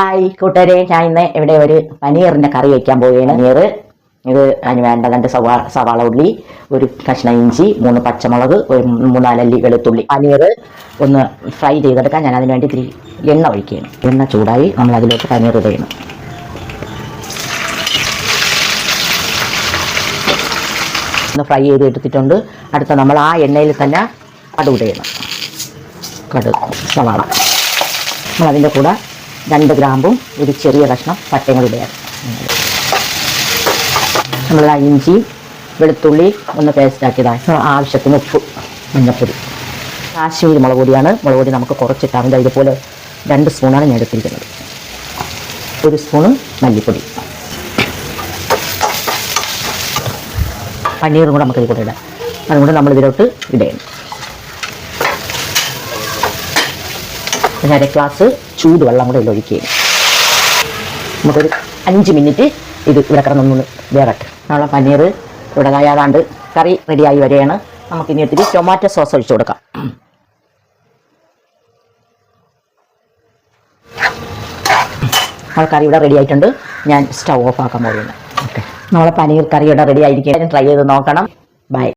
Hi കൂട്ടുകാരെ ഞാൻ ഇന്ന് ഇവിടെ ഒരു പനീറിന്റെ കറി വയ്ക്കാൻ പോവുകയാണ്. പനീർ ഇത് അതിന് വേണ്ട രണ്ട് സവാ സവാള ഉള്ളി ഒരു കഷ്ണം ഇഞ്ചി മൂന്ന് പച്ചമുളക് ഒരു മൂന്നാലല്ലി വെളുത്തുള്ളി. പനീർ ഒന്ന് ഫ്രൈ ചെയ്തെടുക്കാൻ ഞാൻ അതിനുവേണ്ടി ഇത്തിരി എണ്ണ ഒഴിക്കുകയാണ്. എണ്ണ ചൂടായി നമ്മൾ അതിലേക്ക് പനീർ ഇടയണം ഒന്ന് ഫ്രൈ ചെയ്ത് എടുത്തിട്ടുണ്ട്. അടുത്ത നമ്മൾ ആ എണ്ണയിൽ തന്നെ കടുക് ഇടയണം കടുക് സവാള. നമ്മൾ അതിന്റെ കൂടെ രണ്ട് ഗ്രാമ്പും ഒരു ചെറിയ കഷ്ണം പട്ടയും കൂടി നമ്മൾ ആ ഇഞ്ചി വെളുത്തുള്ളി ഒന്ന് പേസ്റ്റ് ആക്കിയതാണ് ആവശ്യത്തിന് ഉപ്പ് മഞ്ഞപ്പൊടി. കാശ്മീരി മുളക് പൊടിയാണ്. മുളക് പൊടി നമുക്ക് കുറച്ചിട്ടാൽ മതി ഇതുപോലെ രണ്ട് സ്പൂണാണ് ഞാൻ എടുത്തിരിക്കുന്നത്. ഒരു സ്പൂണ് മല്ലിപ്പൊടി. പനീറും കൂടെ നമുക്ക് ഇതിൽ കൂടെ ഇടാം. അതുകൊണ്ട് നമ്മൾ ഇതിലോട്ട് ഇടയാണ് പിന്നെ അര ഗ്ലാസ് ചൂടുവെള്ളം കൂടെ ഇതിൽ ഒഴിക്കുകയും നമുക്കൊരു അഞ്ച് മിനിറ്റ് ഇത് ഇവിടെ കിടന്നൊന്ന് വേറട്ടെ നമ്മളെ പനീർ ഇവിടെ തയ്യാറാണ്ട് കറി റെഡിയായി വരികയാണ്. നമുക്കിനി ഒത്തിരി ടൊമാറ്റോ സോസ് ഒഴിച്ചു കൊടുക്കാം. നമ്മൾ കറി ഇവിടെ റെഡി ആയിട്ടുണ്ട്. ഞാൻ സ്റ്റൗ ഓഫ് ആക്കാൻ പോകുന്നു ഓക്കെ. നമ്മളെ പനീർ കറി ഇവിടെ റെഡി ആയിരിക്കും ട്രൈ ചെയ്ത് നോക്കണം. ബൈ